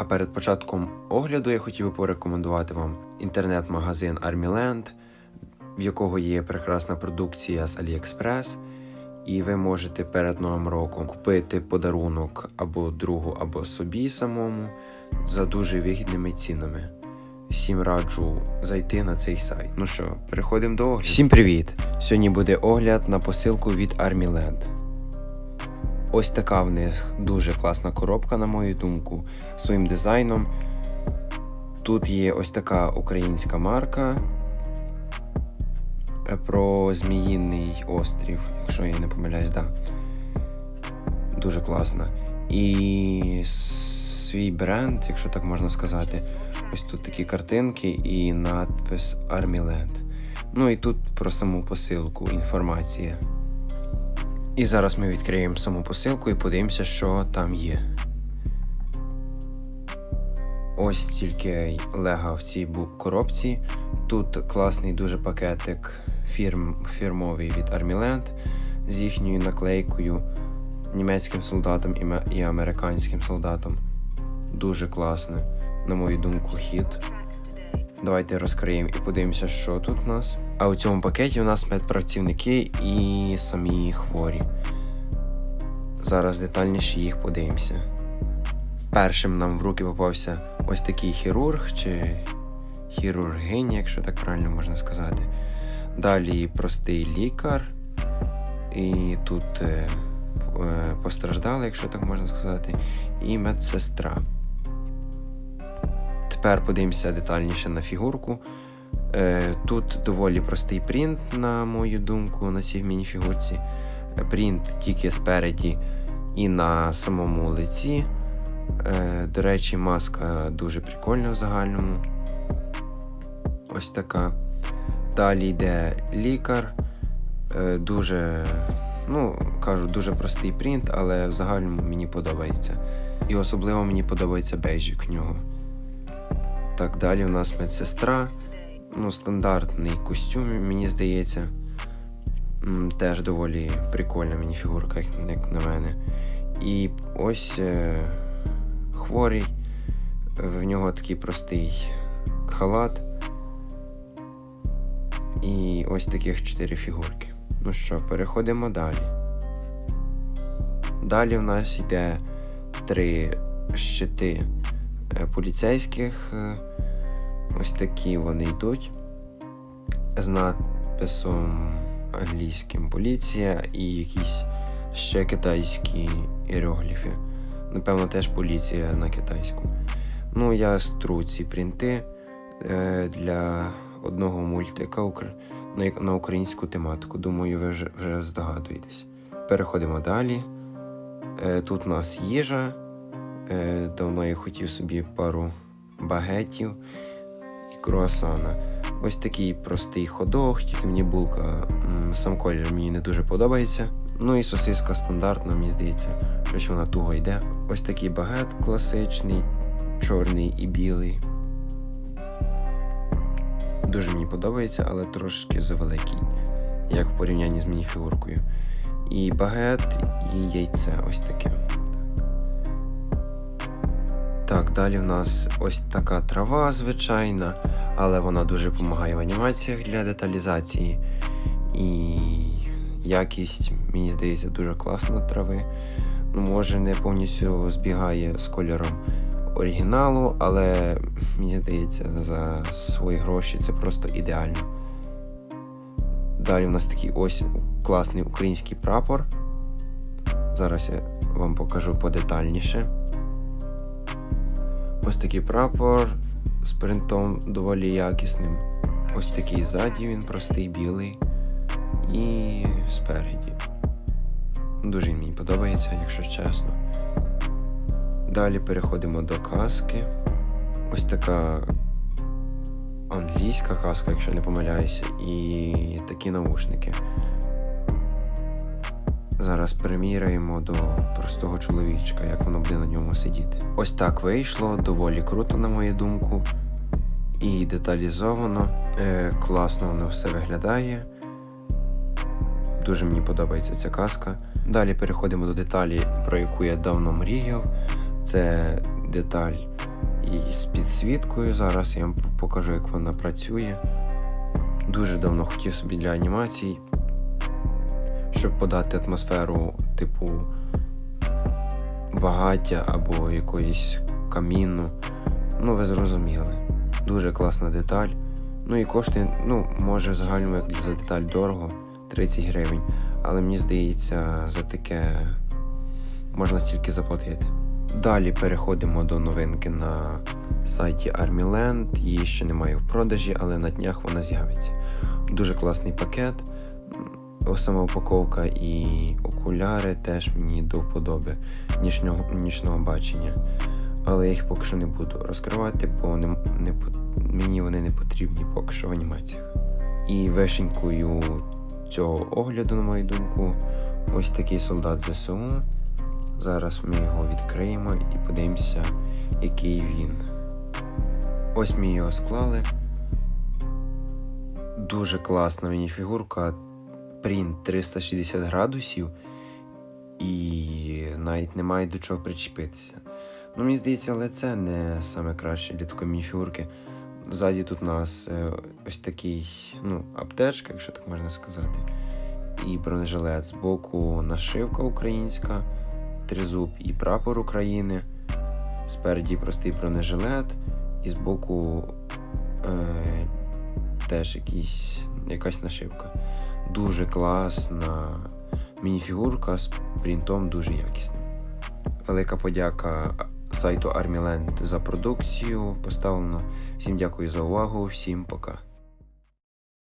А перед початком огляду я хотів би порекомендувати вам інтернет-магазин Armyland, в якого є прекрасна продукція з AliExpress. І ви можете перед Новим роком купити подарунок або другу, або собі самому за дуже вигідними цінами. Всім раджу зайти на цей сайт. Ну що, переходимо до огляду. Всім привіт! Сьогодні буде огляд на посилку від Armyland. Ось така в них дуже класна коробка, на мою думку, своїм дизайном. Тут є ось така українська марка про Зміїний острів, якщо я не помиляюсь, да. Дуже класно. І свій бренд, якщо так можна сказати. Ось тут такі картинки і надпис Armyland. Ну і тут про саму посилку інформація. І зараз ми відкриємо саму посилку і подивимося, що там є. Ось тільки лега в цій коробці. Тут класний дуже пакетик фірм, фірмовий від Armyland з їхньою наклейкою німецьким солдатом і, американським солдатом. Дуже класно, на мою думку, хід. Давайте розкриємо і подивимося, що тут у нас. А у цьому пакеті у нас медпрацівники і самі хворі. Зараз детальніше їх подивимося. Першим нам в руки попався ось такий хірург чи хірургиня, якщо так правильно можна сказати. Далі простий лікар. І тут е, е, постраждали, якщо так можна сказати, і медсестра. Тепер подивимося детальніше на фігурку. Е, Тут доволі простий принт, на мою думку, на цій мініфігурці. Принт тільки спереді і на самому лиці. Е, До речі, маска дуже прикольна в загальному. Ось така. Далі йде лікар. Е, Дуже, ну, кажу, дуже простий принт, але в загальному мені подобається. І особливо мені подобається бейджик в нього. Так, далі у нас медсестра. Ну, стандартний костюм, мені здається. Теж доволі прикольна мініфігурка, як як на мене. І ось е, хворий. В нього такий простий халат. І ось таких чотири фігурки. Ну що, переходимо далі. Далі в нас йде три щити е, поліцейських. Ось такі вони йдуть. З надписом англійським поліція і якісь ще китайські іерогліфи. Напевно, теж поліція на китайську. Ну, я стру ці принти е, для одного мультика на, українську тематику. Думаю, ви вже, здогадуєтесь. Переходимо далі. Е, тут у нас їжа. Е, давно я хотів собі пару багетів круасана. Ось такий простий ходок, тільки мені булка, сам колір мені не дуже подобається. Ну і сосиска стандартна, мені здається, щось вона туго йде. Ось такий багет класичний, чорний і білий. Дуже мені подобається, але трошки завеликий, як в порівнянні з мініфігуркою. І багет, і яйце ось таке. Так, далі в нас ось така трава звичайна, але вона дуже допомагає в анімаціях для деталізації. І якість, мені здається, дуже класна трави. Ну, може, не повністю збігає з кольором оригіналу, але мені здається, за свої гроші це просто ідеально. Далі у нас такий ось класний український прапор. Зараз я вам покажу подетальніше. Ось такий прапор з принтом доволі якісним. Ось такий ззаді він простий білий. І спереді. Дуже мені подобається, якщо чесно. Далі переходимо до каски. Ось така англійська каска, якщо не помиляюся, і такі наушники. Зараз приміряємо до простого чоловічка, як воно буде на ньому сидіти. Ось так вийшло, доволі круто, на мою думку. І деталізовано. Е, класно воно все виглядає. Дуже мені подобається ця каска. Далі переходимо до деталі, про яку я давно мріяв. Це деталь з підсвіткою. Зараз я вам покажу, як вона працює. Дуже давно хотів собі для анімацій, щоб подати атмосферу типу багаття або якоїсь каміну. Ну, ви зрозуміли. Дуже класна деталь. Ну і коштує, ну, може, в загальному як за деталь дорого 30 гривень. Але мені здається, за таке можна стільки заплатити. Далі переходимо до новинки на сайті Armyland. Її ще немає в продажі, але на днях вона з'явиться. Дуже класний пакет. Сама упаковка і окуляри теж мені до вподоби нічного, нічного бачення. Але я їх поки що не буду розкривати, бо не, не, мені вони не потрібні поки що в анімаціях. І вишенькою цього огляду, на мою думку, ось такий солдат ЗСУ. Зараз ми його відкриємо і подивимося, який він. Ось ми його склали. Дуже класна мініфігурка. Принт 360 градусів. І навіть немає до чого причепитися. Ну, мені здається, але це не саме краще для такої мініфігурки. Ззаді тут у нас е, ось такий, ну, аптечка, якщо так можна сказати. І бронежилет. Збоку нашивка українська, тризуб і прапор України. Спереді простий бронежилет, і збоку е, теж якийсь, якась нашивка. Дуже класна мініфігурка з принтом дуже якісним. Велика подяка сайту Armyland за продукцію поставлено. Всім дякую за увагу, всім пока.